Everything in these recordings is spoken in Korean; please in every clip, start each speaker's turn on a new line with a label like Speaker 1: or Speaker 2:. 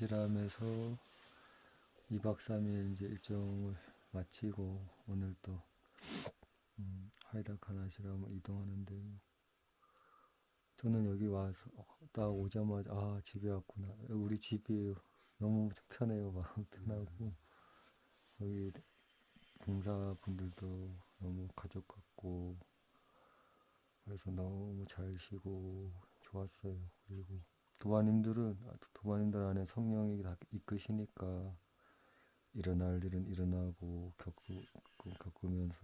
Speaker 1: 아시람에서 2박 3일 이제 일정을 마치고 오늘 또 음, 하이다칸 아시람을 이동하는데 저는 여기 와서 딱 오자마자 아 집에 왔구나. 우리 집이 너무 편해요 마음 편하고. 여기 봉사분들도 너무 가족 같고 그래서 너무 잘 쉬고 좋았어요. 그리고 도마님들은 아, 도마님들 안에 성령이 다 이끄시니까 일어날 일은 일어나고 겪고 겪으면서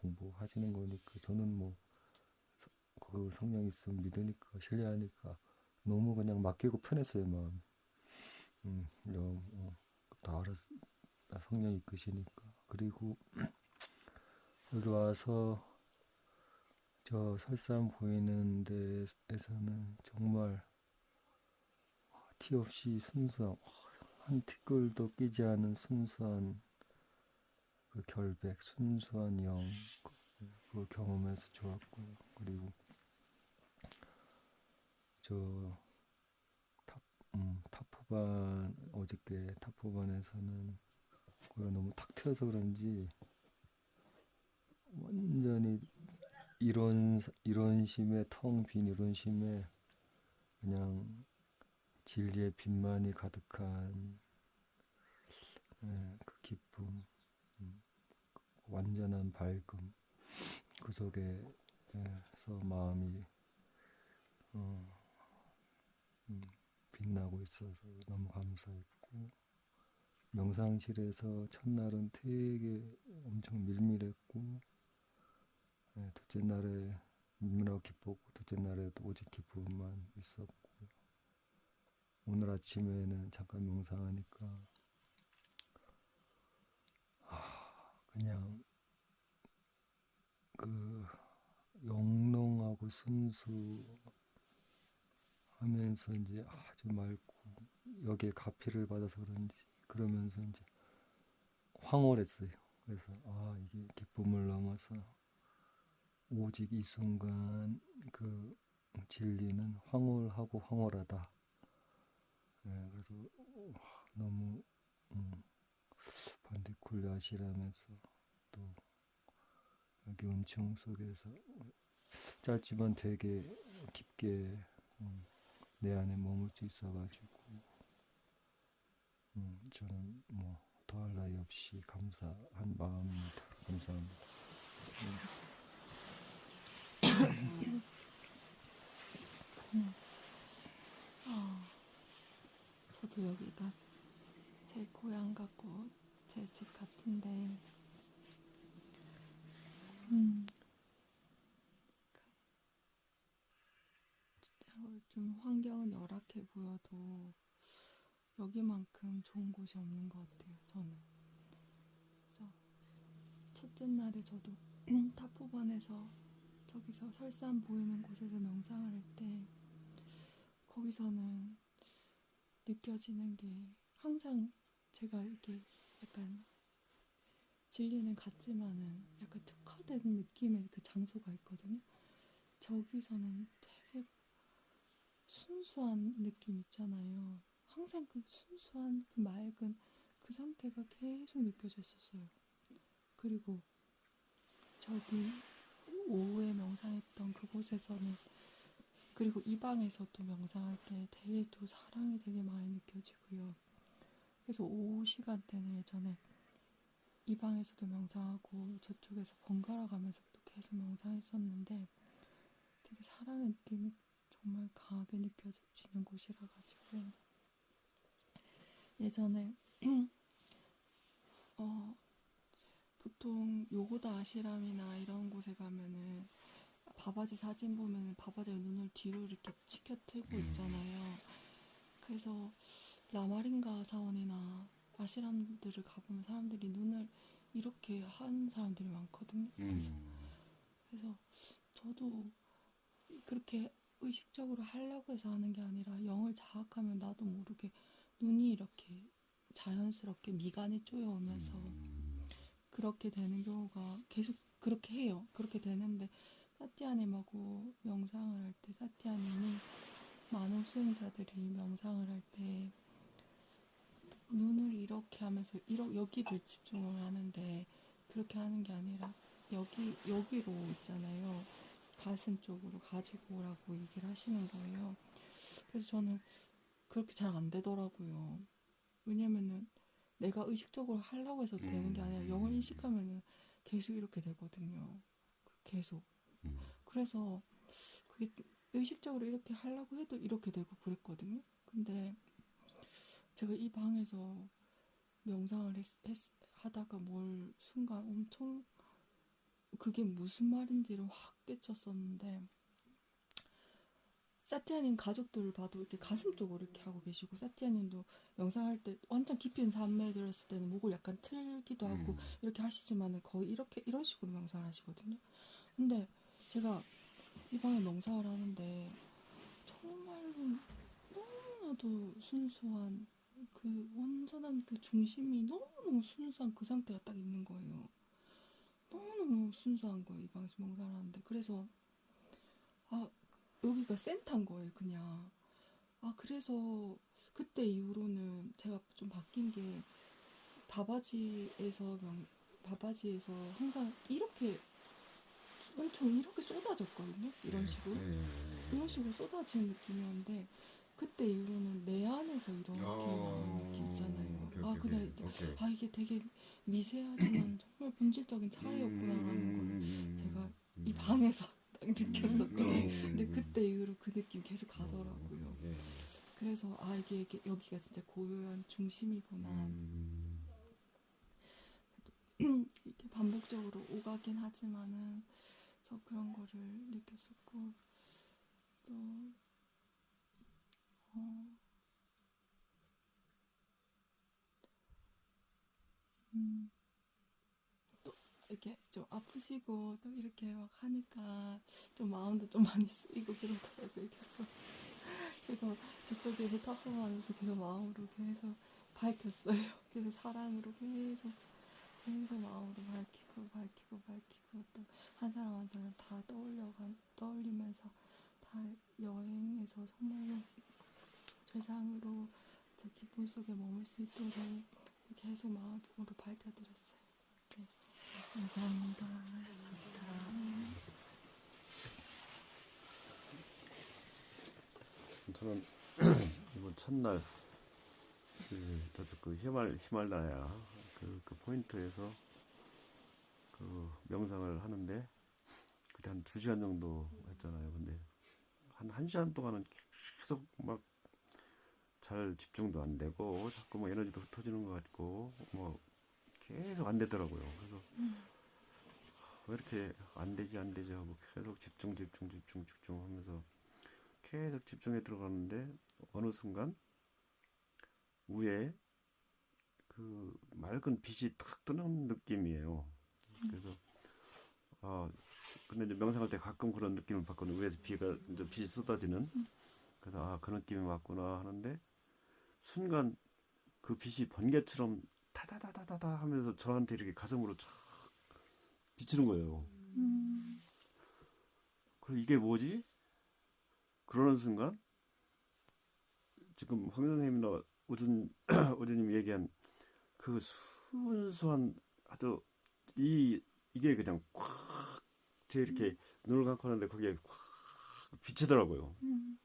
Speaker 1: 공부하시는 거니까 저는 뭐 그 성령 있으면 믿으니까 신뢰하니까 너무 그냥 맡기고 편했어요 마음. 음, 너무 어, 다 알았, 다 성령 이끄시니까 그리고 여기 와서 저 설산 보이는 데에서는 정말 티 없이 순수한 한 티끌도 끼지 않은 순수한 그 결백, 순수한 영, 그걸 경험해서 좋았고요. 그리고 저 탑, 음, 타포반 어저께 타포반에서는 그가 너무 탁 트여서 그런지 완전히 이런 이런 심에 텅 빈 이런 심에 그냥 진리의 빛만이 가득한 예, 그 기쁨, 음, 완전한 밝음 그 속에서 마음이 어, 음, 빛나고 있어서 너무 감사했고 명상실에서 첫날은 되게 엄청 밀밀했고 예, 둘째 날에 밀밀하고 기뻤고 둘째 날에도 오직 기쁨만 있었고 오늘 아침에는 잠깐 명상하니까 아, 그냥 그 영롱하고 순수하면서 이제 아주 맑고 여기에 가피를 받아서 그런지 그러면서 이제 황홀했어요. 그래서 아 이게 기쁨을 넘어서 오직 이 순간 그 진리는 황홀하고 황홀하다. 네, 그래서 너무 음, 반디콜리 아시라면서 또 여기 은총 속에서 짧지만 되게 깊게 음, 내 안에 머물 수 있어가지고 음, 저는 뭐 더할 나위 없이 감사한 마음입니다. 감사합니다.
Speaker 2: 어, 저도 여기가 제 고향 같고 제 집 같은데, 음, 그, 좀 환경은 열악해 보여도 여기만큼 좋은 곳이 없는 것 같아요, 저는. 그래서 첫째 날에 저도 타포반에서 저기서 설산 보이는 곳에서 명상을 할 때 거기서는 느껴지는 게 항상 제가 이렇게 약간 진리는 같지만은 약간 특화된 느낌의 그 장소가 있거든요. 저기서는 되게 순수한 느낌 있잖아요. 항상 그 순수한 그 맑은 그 상태가 계속 느껴졌었어요. 그리고 저기 오후에 명상했던 그곳에서는 그리고 이 방에서도 명상할 때 되게 또 사랑이 되게 많이 느껴지고요. 그래서 오후 시간대는 예전에 이 방에서도 명상하고 저쪽에서 번갈아 가면서도 계속 명상했었는데 되게 사랑의 느낌이 정말 강하게 느껴지는 곳이라 가지고 예전에 어 보통 요고다 아시람이나 이런 곳에 가면은 바바지 사진 보면은 바바지가 눈을 뒤로 이렇게 치켜뜨고 있잖아요. 그래서 라마린가 사원이나 아시람들을 가보면 사람들이 눈을 이렇게 한 사람들이 많거든요. 그래서, 그래서 저도 그렇게 의식적으로 하려고 해서 하는 게 아니라 영을 자학하면 나도 모르게 눈이 이렇게 자연스럽게 미간이 쪼여오면서 그렇게 되는 경우가 계속 그렇게 해요. 그렇게 되는데 사티아님하고 명상을 할 때 사티아님이 많은 수행자들이 명상을 할 때 눈을 이렇게 하면서 이러, 여기를 집중을 하는데 그렇게 하는 게 아니라 여기 여기로 있잖아요. 가슴 쪽으로 가지고 오라고 얘기를 하시는 거예요. 그래서 저는 그렇게 잘 안 되더라고요. 왜냐면은 내가 의식적으로 하려고 해서 되는 게 아니라 영을 인식하면은 계속 이렇게 되거든요. 계속.
Speaker 3: 음.
Speaker 2: 그래서 그게 의식적으로 이렇게 하려고 해도 이렇게 되고 그랬거든요. 근데 제가 이 방에서 명상을 했, 했- 하다가 뭘 순간 엄청 그게 무슨 말인지를 확 깨쳤었는데 사티아님 가족들을 봐도 이렇게 가슴 쪽으로 이렇게 하고 계시고 사티아님도 명상할 때 완전 있는 잠에 들었을 때는 목을 약간 틀기도 하고
Speaker 3: 음.
Speaker 2: 이렇게 하시지만은 거의 이렇게 이런 식으로 명상을 하시거든요. 근데 제가 이 방에 명상을 하는데 정말로 너무나도 순수한 그 완전한 그 중심이 너무너무 순수한 그 상태가 딱 있는 거예요. 너무너무 순수한 거예요. 이 방에서 명상을 하는데. 그래서 아 여기가 센터인 거예요. 그냥. 아 그래서 그때 이후로는 제가 좀 바뀐 게 바바지에서 명, 바바지에서 항상 이렇게 엄청 이렇게 쏟아졌거든요. 이런 식으로.
Speaker 3: 네.
Speaker 2: 이런 식으로 쏟아지는 느낌이었는데 그때 이후로는 내 안에서 이렇게 나는 느낌 있잖아요.
Speaker 3: 오케이,
Speaker 2: 아
Speaker 3: 오케이,
Speaker 2: 그냥
Speaker 3: 오케이.
Speaker 2: 아 이게 되게 미세하지만 정말 본질적인 차이였구나라는 걸
Speaker 3: 음,
Speaker 2: 제가 이 방에서 딱 느꼈었거든요.
Speaker 3: 음.
Speaker 2: 근데 그때 이후로 그 느낌 계속 가더라고요.
Speaker 3: 네.
Speaker 2: 그래서 아 이게, 이게 여기가 진짜 고요한 중심이구나.
Speaker 3: 음.
Speaker 2: 이게 반복적으로 오가긴 하지만은 그래서 그런 거를 느꼈었고 또 어, 음, 또 이렇게 좀 아프시고 또 이렇게 막 하니까 좀 마음도 좀 많이 쓰이고 그러더라고요. 그래서 그래서 저쪽에서 타협하면서 계속 마음으로 계속 밝혔어요. 그래서 사랑으로 계속 계속 마음으로 밝히고 밝히고 밝히고 또한 사람 한 사람 다 떠올려가 떠올리면서 다 여행에서 정말로 최상으로 제 기쁨 속에 머물 수 있도록 계속 마음으로 밝혀드렸어요. 네. 감사합니다. 감사합니다.
Speaker 3: 저는 이번 첫날 그 저쪽 그 히말 히말라야 그, 그 포인트에서 그 명상을 하는데 그때 한 두 시간 정도 했잖아요. 근데 한 한 시간 동안은 계속 막 잘 집중도 안 되고 자꾸 뭐 에너지도 흩어지는 것 같고 뭐 계속 안 되더라고요. 그래서 왜 이렇게 안 되지 안 되지 하고 계속 집중 집중 집중 집중하면서 계속 집중해 들어가는데 어느 순간 위에 그 맑은 빛이 탁 뜨는 느낌이에요. 그래서 아 근데 이제 명상할 때 가끔 그런 느낌을 받거든요. 위에서 비가 이제 빛이 쏟아지는. 그래서 아 그 느낌이 맞구나 하는데 순간 그 빛이 번개처럼 타다다다다다 하면서 저한테 이렇게 가슴으로 쫙 비치는 거예요.
Speaker 2: 음,
Speaker 3: 그리고 이게 뭐지? 그러는 순간 지금 황 선생님이나 오준 오준님 얘기한 그 순수한 아주 이 이게 그냥 꽉제 이렇게 눈을 감고 하는데 거기에 꽉 비치더라고요.
Speaker 2: 음,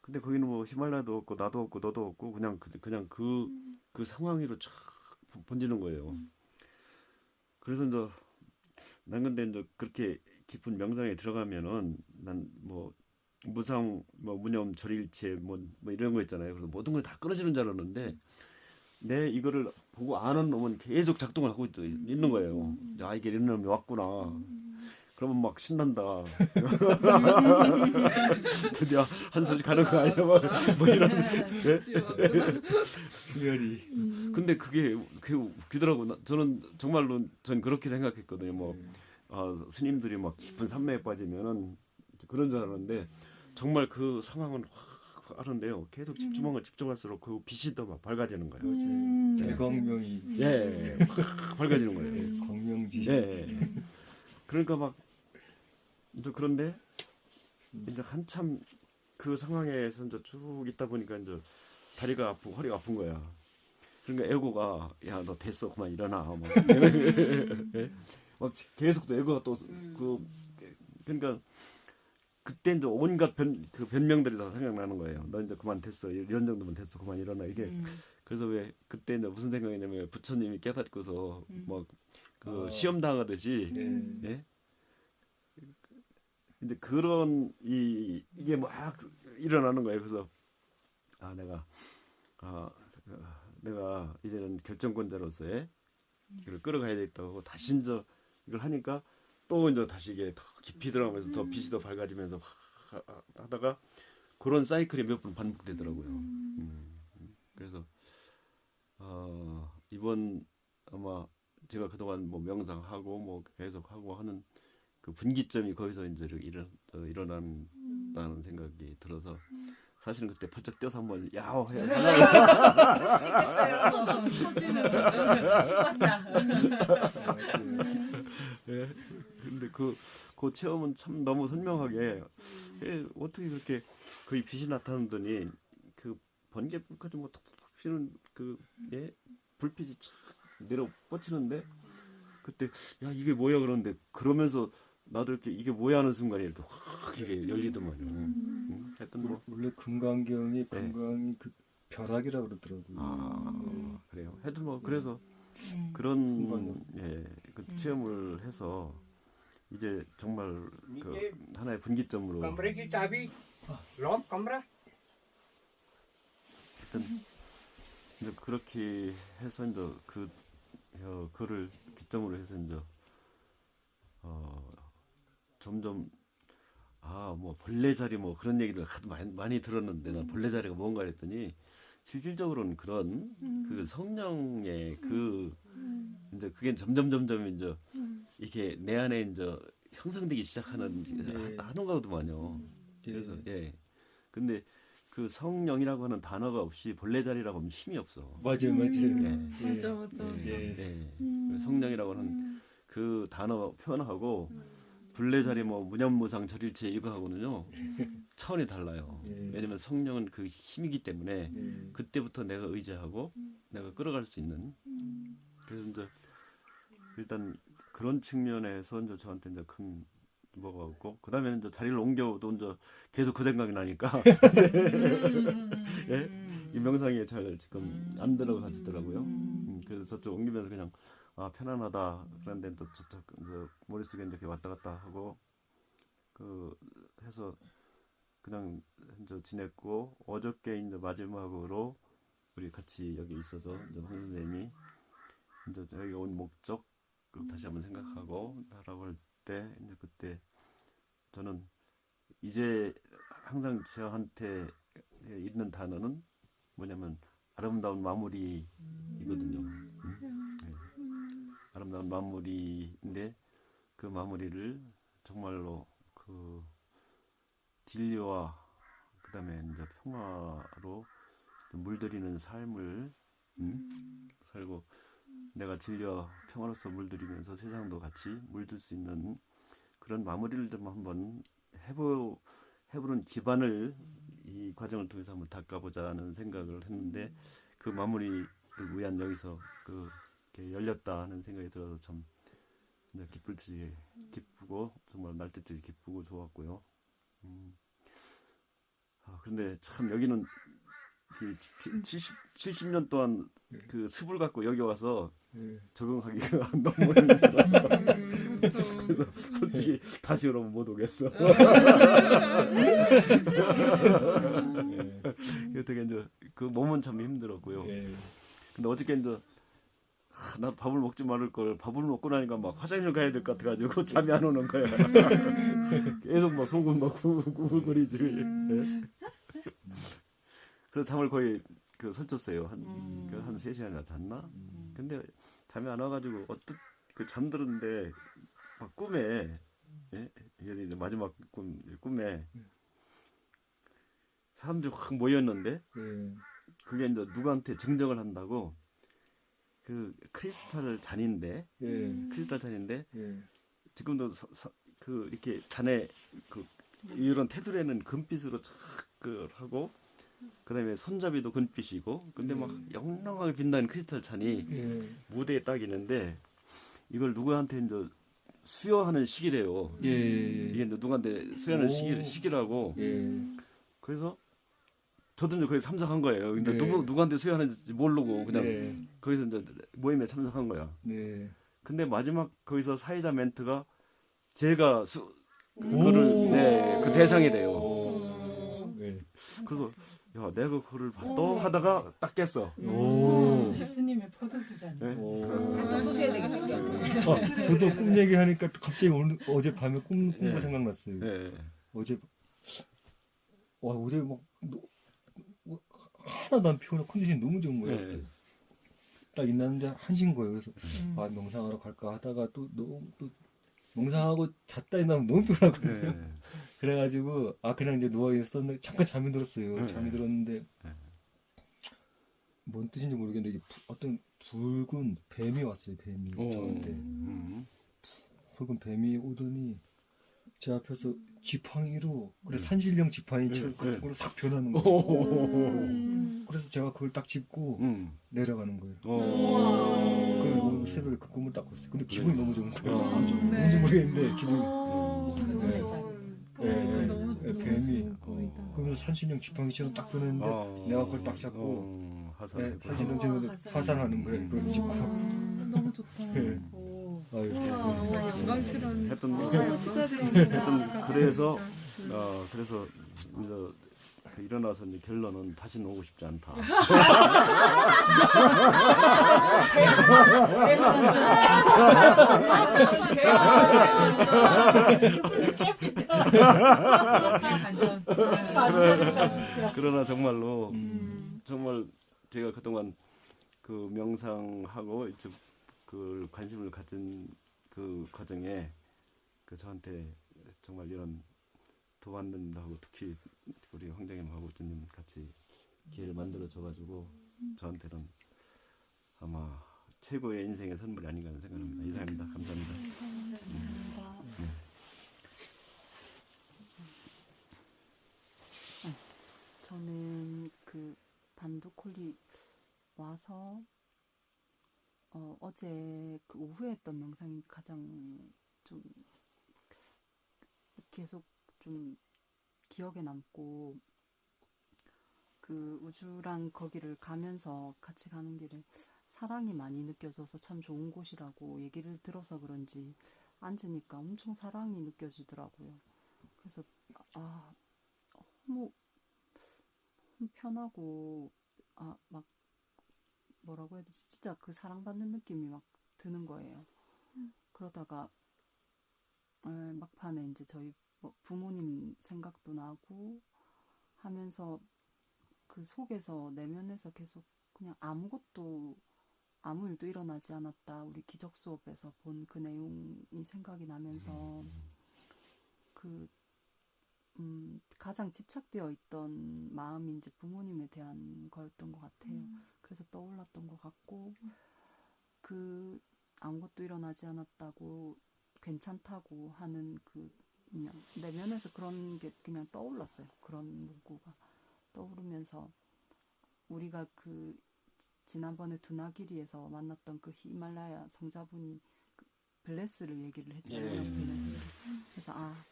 Speaker 3: 근데 거기는 뭐 히말라야도 없고 나도 없고 너도 없고 그냥 그, 그냥 그그 상황으로 쫙 번지는 거예요. 그래서 이제 난 근데 이제 그렇게 깊은 명상에 들어가면은 난 뭐 무상 뭐 무념 절일체 뭐, 뭐 이런 거 있잖아요. 그래서 모든 걸 다 끊어지는 줄 알았는데 내 이거를 보고 아는 놈은 계속 작동을 하고 있, 있는 거예요. 야 이게 이런 놈이 왔구나. 그러면 막 신난다. 드디어 한 소리 가는 거 아니야? 뭐, 뭐 이런.
Speaker 1: 특별히
Speaker 3: 근데 그게 그게 웃기더라고. 나- 저는 정말로 전 그렇게 생각했거든요. 뭐 아, 스님들이 막 깊은 산매에 빠지면은 그런 줄 알았는데 정말 그 상황은 확 하는데요. 계속 집중하면 집중할수록 그 빛이 더 막 밝아지는 거예요.
Speaker 2: 음,
Speaker 1: 대광명이
Speaker 3: 예, 확 밝아지는 거예요.
Speaker 1: 광명지
Speaker 3: 예, 예. 그러니까 막 이제 그런데 이제 한참 그 상황에서 이제 쭉 있다 보니까 이제 다리가 아프고 허리가 아픈 거야. 그러니까 에고가 야 너 됐어 그만 일어나 막, 예? 막 계속 또 에고가 또 그 그러니까 그때 이제 온갖 변, 그 변명들이 다 생각나는 거예요. 너 이제 그만 됐어 이런 정도면 됐어 그만 일어나 이게
Speaker 2: 음.
Speaker 3: 그래서 왜 그때 이제 무슨 생각이냐면 부처님이 깨닫고서
Speaker 2: 음.
Speaker 3: 뭐그
Speaker 1: 아.
Speaker 3: 시험 당하듯이
Speaker 1: 예.
Speaker 3: 예 이제 그런 이 이게 막 일어나는 거예요. 그래서 아 내가 아 내가 이제는 결정권자로서의 이걸 끌어가야 되겠다고 다시 이제 이걸 하니까 또 이제 다시 이게 더 깊이 들어가면서 더 빛이 더 밝아지면서 하- 하- 하다가 그런 사이클이 몇 번 반복되더라고요. 음, 그래서 어, 이번 아마 제가 그동안 뭐 명상하고 뭐 계속 하고 하는 그 분기점이 거기서 이제 일어 어, 일어난다는 생각이 들어서 사실은 그때 펄쩍 뛰어서 한번 야호 해 예. 근데 그, 그 체험은 참 너무 선명하게 예, 어떻게 그렇게 거의 빛이 나타나더니 그 번개 불까지 뭐 톡톡톡 피는 그 예, 불빛이 착 내려 뻗치는데 그때 야 이게 뭐야 그러는데 그러면서 나도 이렇게 이게 뭐야 하는 순간에 이렇게 확 이게 열리더만요. 음, 하여튼 뭐
Speaker 1: 원래 금강경이 금강이 그 벼락이라 그러더라고요.
Speaker 3: 아, 그래요. 하여튼 뭐 그래서
Speaker 2: 음.
Speaker 3: 그런. 예, 그 체험을 해서 이제 정말 그 하나의 분기점으로. 일단 이제 그렇게 해서 이제 그 어, 그를 기점으로 해서 이제 어, 점점 아 뭐 벌레 자리 뭐 그런 얘기를 많이, 많이 들었는데 난 벌레 자리가 뭔가 했더니 실질적으로는 그런 그 성령의 그 이제 그게 점점 점점 이제 이게 내 안에 이제 형성되기 시작하는
Speaker 1: 네.
Speaker 3: 하는 거거든요.
Speaker 1: 예.
Speaker 3: 그래서 예. 근데 그 성령이라고 하는 단어가 없이 벌레 자리라고 하면 힘이 없어.
Speaker 1: 맞아요, 맞아요.
Speaker 2: 음.
Speaker 3: 예.
Speaker 2: 맞아 맞아 맞아.
Speaker 1: 예.
Speaker 3: 예. 그 성령이라고 하는 그 단어 표현하고 불례 자리 뭐 무념무상 절일체 이거 하고는요 차원이 달라요.
Speaker 1: 예.
Speaker 3: 왜냐면 성령은 그 힘이기 때문에
Speaker 1: 예.
Speaker 3: 그때부터 내가 의지하고 내가 끌어갈 수 있는 그래서 이제 일단 그런 측면에서 이제 저한테 이제 큰 뭐가 없고 그다음에 이제 자리를 옮겨도 이제 계속 그 생각이 나니까 예? 이 명상에 잘 지금 안 들어가지더라고요. 음, 그래서 저쪽 옮기면서 그냥 아 편안하다 그런데 또 저쪽 이제 머릿속에 이렇게 왔다 갔다 하고 그 해서 그냥 이제 지냈고 어저께 이제 마지막으로 우리 같이 여기 있어서 이제 황 선생님이 이제 여기 온 목적 을 다시 한번 생각하고 하라고 할 때 이제 그때 저는 이제 항상 저한테 있는 단어는 뭐냐면 아름다운 마무리이거든요. 음? 네. 아름다운 마무리인데 그 마무리를 정말로 그 진리와 그다음에 이제 평화로 물들이는 삶을 음? 살고 내가 진리와 평화로서 물들이면서 세상도 같이 물들 수 있는 그런 마무리를 좀 한번 해보 해보는 기반을 이 과정을 통해서 한번 닦아보자는 생각을 했는데 그 마무리를 위한 여기서 그 이렇게 열렸다 하는 생각이 들어서 참 이제 기쁠 지 기쁘고 정말 날때들이 기쁘고 좋았고요. 음. 아 근데 참 여기는 그 70, 70년 동안 그 습을 갖고 여기 와서
Speaker 1: 예.
Speaker 3: 적응하기가 너무 힘들어.
Speaker 2: 음,
Speaker 3: 그래서 솔직히 다시 그러면 못 오겠어.
Speaker 1: 예.
Speaker 3: 되게 이제 그 몸은 참 힘들었고요.
Speaker 1: 예.
Speaker 3: 근데 어저께 이제 하, 나도 밥을 먹지 말을 걸 밥을 먹고 나니까 막 화장실 가야 될 것 같아가지고 잠이 안 오는 거야. 계속 막 속은 막 구불거리지. 예. 그래서 잠을 거의 그 설쳤어요. 한,
Speaker 2: 음.
Speaker 3: 그한 3시간이나 잤나? 근데 잠이 안 와가지고 어떻 그 잠들었는데 막 꿈에 예? 이게 이제 마지막 꿈 꿈에 사람들이 확 모였는데
Speaker 1: 예.
Speaker 3: 그게 이제 누구한테 증정을 한다고 그 크리스탈 잔인데
Speaker 1: 예.
Speaker 3: 크리스탈 잔인데
Speaker 1: 예.
Speaker 3: 지금도 서- 서- 그 이렇게 잔에 그 이런 테두리에는 금빛으로 쫙그 하고 그다음에 손잡이도 금빛이고 근데 막 영롱하게 빛나는 크리스탈 찬이
Speaker 1: 예.
Speaker 3: 무대에 딱 있는데 이걸 누구한테 이제 수여하는 시기래요.
Speaker 1: 예. 예.
Speaker 3: 이게 누구한테 수여하는
Speaker 1: 오.
Speaker 3: 시기, 시기라고
Speaker 1: 예.
Speaker 3: 그래서 저도 이제 거기 참석한 거예요. 근데
Speaker 1: 네.
Speaker 3: 누구 누구한테 수여하는지 모르고 그냥
Speaker 1: 네.
Speaker 3: 거기서 이제 모임에 참석한 거야.
Speaker 1: 네.
Speaker 3: 근데 마지막 거기서 사회자 멘트가 제가 수
Speaker 1: 오.
Speaker 3: 그거를 네그 대상이래요.
Speaker 1: 오. 네.
Speaker 3: 그래서 야 내가 그거를 또 하다가 딱 깼어.
Speaker 1: 오.
Speaker 4: 예수님의 포도주잖아요.
Speaker 3: 네?
Speaker 1: 오.
Speaker 5: 또 소개해야 되겠다.
Speaker 1: 아, 저도 꿈 얘기하니까 또 갑자기 오늘 어제 밤에 꿈 꾼거
Speaker 3: 네.
Speaker 1: 생각났어요.
Speaker 3: 네.
Speaker 1: 어제 와 어제 막 하나도 안 피곤해 컨디션이 너무 좋은 거예요.
Speaker 3: 네.
Speaker 1: 딱 있는데 한신 거예요. 그래서
Speaker 2: 음.
Speaker 1: 아 명상하러 갈까 하다가 또 너무 또 명상하고 잤다 일어나면 너무 피곤하거든요.
Speaker 3: 네.
Speaker 1: 그래가지고 아 그냥 이제 누워 있었는데 잠깐 잠이 들었어요.
Speaker 3: 네.
Speaker 1: 잠이 들었는데
Speaker 3: 네.
Speaker 1: 뭔 뜻인지 모르겠는데 이게 부- 어떤 붉은 뱀이 왔어요. 뱀이
Speaker 3: 오.
Speaker 1: 저한테
Speaker 3: 음.
Speaker 1: 붉은 뱀이 오더니 제 앞에서 지팡이로 그래
Speaker 3: 네.
Speaker 1: 산신령 지팡이
Speaker 3: 네,
Speaker 1: 철 같은
Speaker 3: 네.
Speaker 1: 걸로 싹 변하는 거예요.
Speaker 3: 오.
Speaker 1: 그래서 제가 그걸 딱 짚고
Speaker 3: 음.
Speaker 1: 내려가는 거예요.
Speaker 3: 오.
Speaker 1: 그리고 새벽에 그 꿈을 딱 꿨어요. 근데 기분이
Speaker 3: 네.
Speaker 1: 너무 좋은 거예요.
Speaker 3: 어.
Speaker 1: 뭔지,
Speaker 2: 네.
Speaker 1: 모르겠는데 기분이.
Speaker 2: 어,
Speaker 3: 음.
Speaker 2: 너무
Speaker 1: 네. 예, 예.
Speaker 2: 너무
Speaker 1: 예,
Speaker 2: 좋다.
Speaker 1: 뱀이
Speaker 3: 어.
Speaker 1: 그러면서 산신령 지팡이처럼 딱 변했는데
Speaker 3: 어.
Speaker 1: 내가 그걸 딱 잡고
Speaker 3: 어.
Speaker 1: 네,
Speaker 3: 하산하고.
Speaker 1: 산신령 제는데 화산하는 거예요. 그걸 짚고.
Speaker 2: 음, 너무 좋다.
Speaker 1: 예.
Speaker 4: 오.
Speaker 1: 아유,
Speaker 5: 우와,
Speaker 1: 예.
Speaker 5: 지방스러운.
Speaker 3: 했던
Speaker 5: 너무 축하드립니다.
Speaker 3: 하여튼 그래서 어 그래서 이제 그 일어나서 이제 결론은 다시는 오고 싶지 않다. 그러나 정말로
Speaker 1: 음.
Speaker 3: 정말 제가 그동안 그 명상하고 이제 그 관심을 가진 그 과정에 그 저한테 정말 이런 도와준다고 특히 우리 황장님하고 주님 같이 기회를 만들어 줘가지고 저한테는 아마 최고의 인생의 선물이 아닌가 하는 생각합니다. 이상입니다. 감사합니다.
Speaker 2: 감사합니다.
Speaker 6: 저는 그 반도콜리 와서 어, 어제 그 오후에 했던 명상이 가장 좀 계속 좀 기억에 남고 그 우주랑 거기를 가면서 같이 가는 길에 사랑이 많이 느껴져서 참 좋은 곳이라고 얘기를 들어서 그런지 앉으니까 엄청 사랑이 느껴지더라고요. 그래서 아 너무 편하고 아막 뭐라고 해야 되지 진짜 그 사랑받는 느낌이 막 드는 거예요. 그러다가 에, 막판에 이제 저희 뭐 부모님 생각도 나고 하면서 그 속에서 내면에서 계속 그냥 아무것도 아무 일도 일어나지 않았다. 우리 기적 수업에서 본 그 내용이 생각이 나면서 그 음, 가장 집착되어 있던 마음이 이제 부모님에 대한 거였던 것 같아요. 그래서 떠올랐던 것 같고, 그 아무것도 일어나지 않았다고 괜찮다고 하는 그 그냥 내면에서 그런 게 그냥 떠올랐어요. 그런 문구가 떠오르면서 우리가 그 지난번에 두나기리에서 만났던 그 히말라야 성자분이 그 블레스를 얘기를 했잖아요.
Speaker 3: 예.
Speaker 6: 블레스. 그래서 아,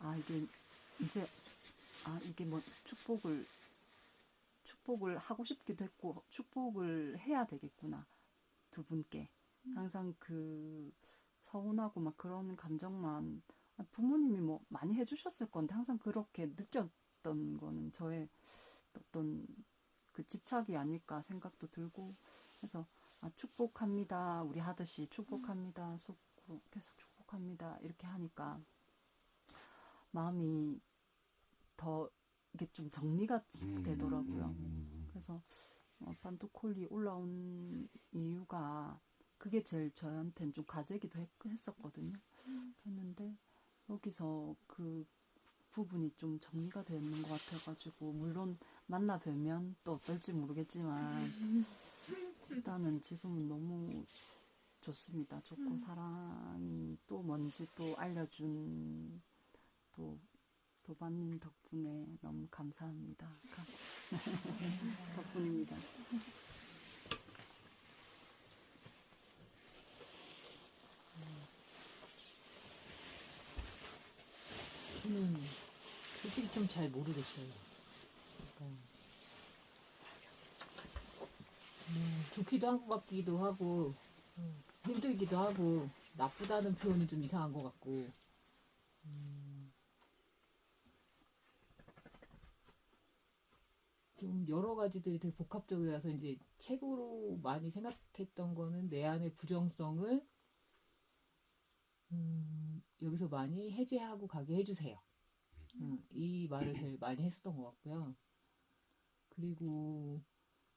Speaker 6: 아 이게 이제 아 이게 뭐 축복을 축복을 하고 싶기도 했고 축복을 해야 되겠구나 두 분께. 항상 그 서운하고 막 그런 감정만 아, 부모님이 뭐 많이 해주셨을 건데 항상 그렇게 느꼈던 거는 저의 어떤 그 집착이 아닐까 생각도 들고 해서 아 축복합니다. 우리 하듯이 축복합니다. 속으로 계속 축복합니다. 이렇게 하니까 마음이 더 이게 좀 정리가
Speaker 3: 음,
Speaker 6: 되더라고요.
Speaker 3: 음, 음,
Speaker 6: 그래서 어, 반도콜리 올라온 이유가 그게 제일 저한테는 좀 과제기도 했, 했었거든요. 했는데 여기서 그 부분이 좀 정리가 되는 것 같아가지고 물론 만나 뵈면 또 어떨지 모르겠지만 일단은 지금은 너무 좋습니다. 좋고 사랑이 또 뭔지 또 알려준 또 도반님 덕분에 너무 감사합니다. 가- 덕분입니다.
Speaker 5: 저는 솔직히 좀 잘 모르겠어요. 약간 음, 좋기도 한 것 같기도 하고 음, 힘들기도 하고 나쁘다는 표현은 좀 이상한 것 같고 음, 좀 여러 가지들이 되게 복합적이라서 이제 책으로 많이 생각했던 거는 내 안의 부정성을 음, 여기서 많이 해제하고 가게 해주세요. 음, 이 말을 제일 많이 했었던 것 같고요. 그리고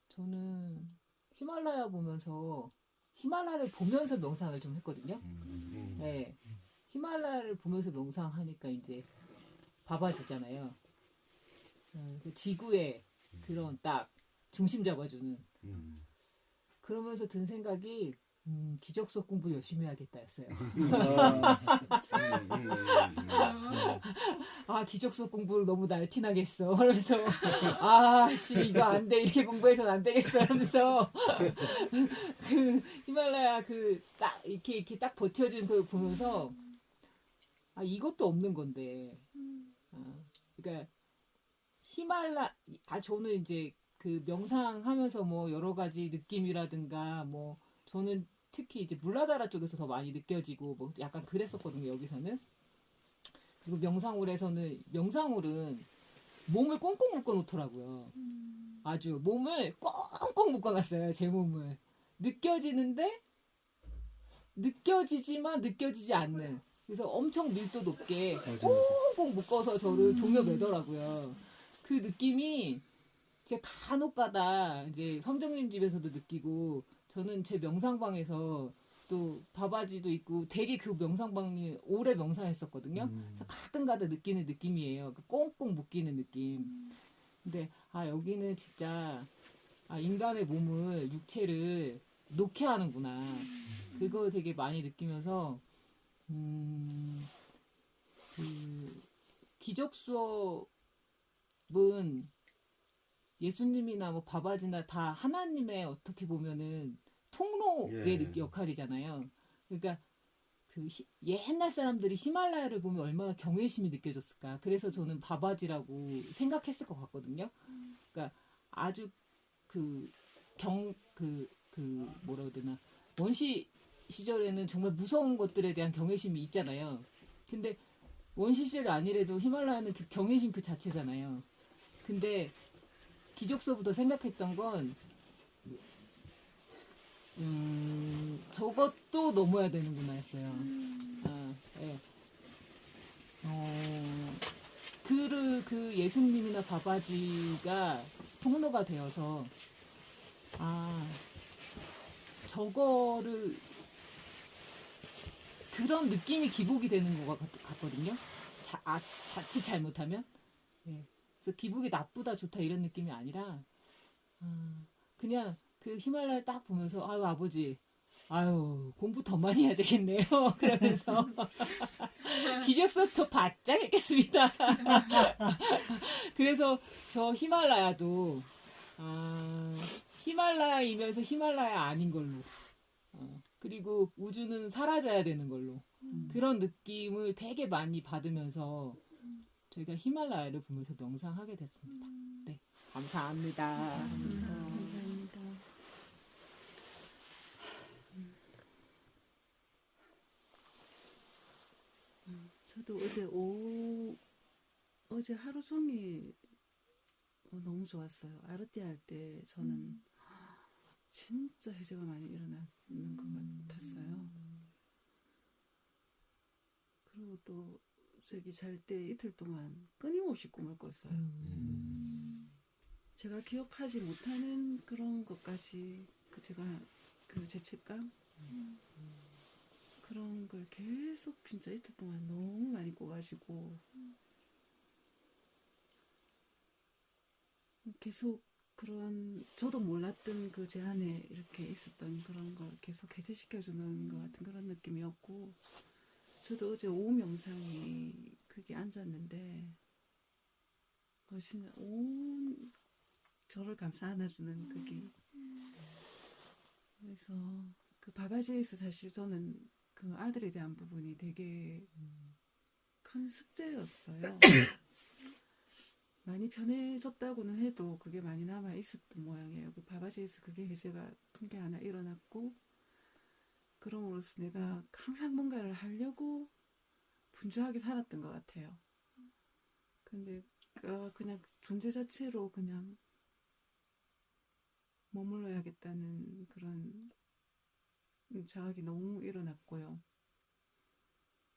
Speaker 5: 저는 히말라야 보면서 히말라야를 보면서 명상을 좀 했거든요.
Speaker 3: 음.
Speaker 5: 네. 히말라야를 보면서 명상하니까 이제 바바지잖아요. 어, 그 지구의 그런 딱 중심 잡아주는
Speaker 3: 음.
Speaker 5: 그러면서 든 생각이 음, 기적 수업 공부 열심히 해야겠다였어요.
Speaker 1: 아,
Speaker 3: 음, 음, 음.
Speaker 5: 아 기적 수업 공부를 너무 날티나게 했어. 그러면서 아씨 이거 안 돼 이렇게 공부해서는 안 되겠어. 그러면서 그 히말라야 그 딱 이렇게 이렇게 딱 버텨준 그 보면서 아 이것도 없는 건데. 아, 그러니까 히말라 아 저는 이제 그 명상하면서 뭐 여러 가지 느낌이라든가 뭐 저는 특히 이제 물라다라 쪽에서 더 많이 느껴지고 뭐 약간 그랬었거든요 여기서는. 그리고 명상홀에서는 명상홀은 몸을 꽁꽁 묶어 놓더라고요. 아주 몸을 꽁꽁 묶어 놨어요 제 몸을. 느껴지는데 느껴지지만 느껴지지 않는. 그래서 엄청 밀도 높게. 꽁꽁 묶어서 저를 동여 매더라고요. 그 느낌이 제가 간혹가다 이제 성정님 집에서도 느끼고 저는 제 명상방에서 또 바바지도 있고 되게 그 명상방이 오래 명상했었거든요.
Speaker 1: 음.
Speaker 5: 그래서 가끔가다 느끼는 느낌이에요. 그 꽁꽁 묶이는 느낌. 근데 아 여기는 진짜 아 인간의 몸을 육체를 놓게 하는구나. 그거 되게 많이 느끼면서 음, 그 기적 수업 은 예수님이나 뭐 바바지나 다 하나님의 어떻게 보면은 통로의
Speaker 3: 예.
Speaker 5: 느- 역할이잖아요. 그러니까 그 히- 옛날 사람들이 히말라야를 보면 얼마나 경외심이 느껴졌을까. 그래서 저는 바바지라고 생각했을 것 같거든요. 그러니까 아주 그 경 그그 뭐라 해야 되나 원시 시절에는 정말 무서운 것들에 대한 경외심이 있잖아요. 근데 원시 시절 아니래도 히말라야는 그 경외심 그 자체잖아요. 근데 기적서부터 생각했던 건 음, 저것도 넘어야 되는구나 했어요. 아, 예. 어, 그를 그 예수님이나 바바지가 통로가 되어서 아 저거를 그런 느낌이 기복이 되는 것 같, 같거든요. 자, 아, 자칫 잘못하면 예. 그래서 기복이 나쁘다 좋다 이런 느낌이 아니라 아, 그냥 그 히말라야 딱 보면서 아유 아버지 아유 공부 더 많이 해야 되겠네요. 그러면서 기적서부터 바짝 했겠습니다. 그래서 저 히말라야도 아, 히말라야이면서 히말라야 아닌 걸로 어, 그리고 우주는 사라져야 되는 걸로 그런 느낌을 되게 많이 받으면서 저희가 히말라야를 보면서 명상하게 됐습니다. 네, 감사합니다.
Speaker 6: 감사합니다.
Speaker 4: 저도 어제 오후 어제 하루 종일 어, 너무 좋았어요. 아르띠 할 때 저는 진짜 해제가 많이 일어나는 것 같았어요. 그리고 또 저기 잘 때 이틀 동안 끊임없이 꿈을 꿨어요. 제가 기억하지 못하는 그런 것까지 그 제가 그 죄책감? 그런 걸 계속 진짜 이틀 동안 너무 많이 꿔가지고 계속 그런 저도 몰랐던 그 제 안에 이렇게 있었던 그런 걸 계속 해제시켜주는 것 같은 그런 느낌이었고 저도 어제 오후 명상이 그게 앉았는데 거신 온 저를 감싸 안아주는 그게 그래서 그 바바지에서 사실 저는 그 아들에 대한 부분이 되게 큰 숙제였어요. 많이 편해졌다고는 해도 그게 많이 남아 있었던 모양이에요. 그 바바지에서 그게 해제가 큰 게 하나 일어났고 그럼으로써 내가 항상 뭔가를 하려고 분주하게 살았던 것 같아요. 근데 어, 그냥 존재 자체로 그냥 머물러야겠다는 그런 자학이 너무 일어났고요.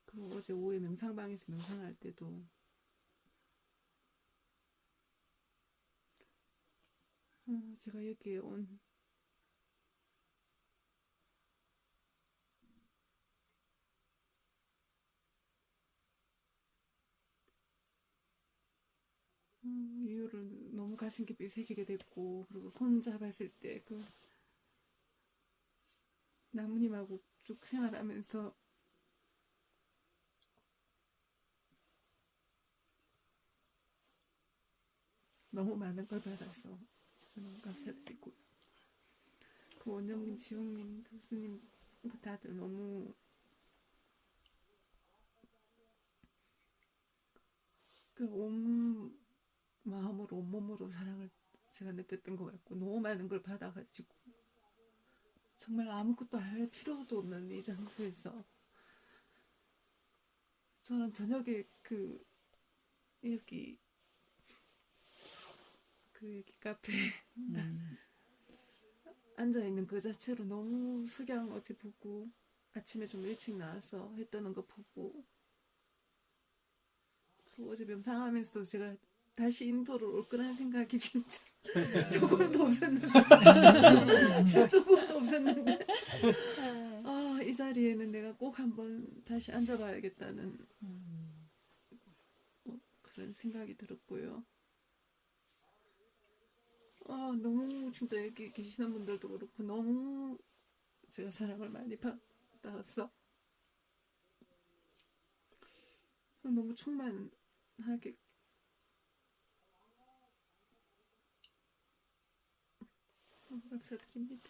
Speaker 4: 그리고 어제 오후에 명상방에서 명상할 때도 어, 제가 여기에 온 음, 이유를 너무 가슴 깊이 새기게 됐고 그리고 손 잡았을 때 그 나무님하고 쭉 생활하면서 너무 많은 걸 받아서 진짜 너무 감사드리고요. 그 원장님, 지웅님, 교수님 그 다들 너무 그온 마음으로 온몸으로 사랑을 제가 느꼈던 것 같고 너무 많은 걸 받아가지고 정말 아무것도 할 필요도 없는 이 장소에서 저는 저녁에 그 여기 그 여기 카페 앉아 있는 그 자체로 너무 석양 어제 보고 아침에 좀 일찍 나와서 했다는 거 보고 그리고 어제 명상하면서 제가 다시 인도를 올 거라는 생각이 진짜 조금도 없었는데. 진짜 조금도 없었는데. 아, 이 자리에는 내가 꼭 한번 다시 앉아봐야겠다는 어, 그런 생각이 들었고요. 아, 너무 진짜 여기 계시는 분들도 그렇고 너무 제가 사랑을 많이 받아서 너무 충만하게 너무 감사드립니다.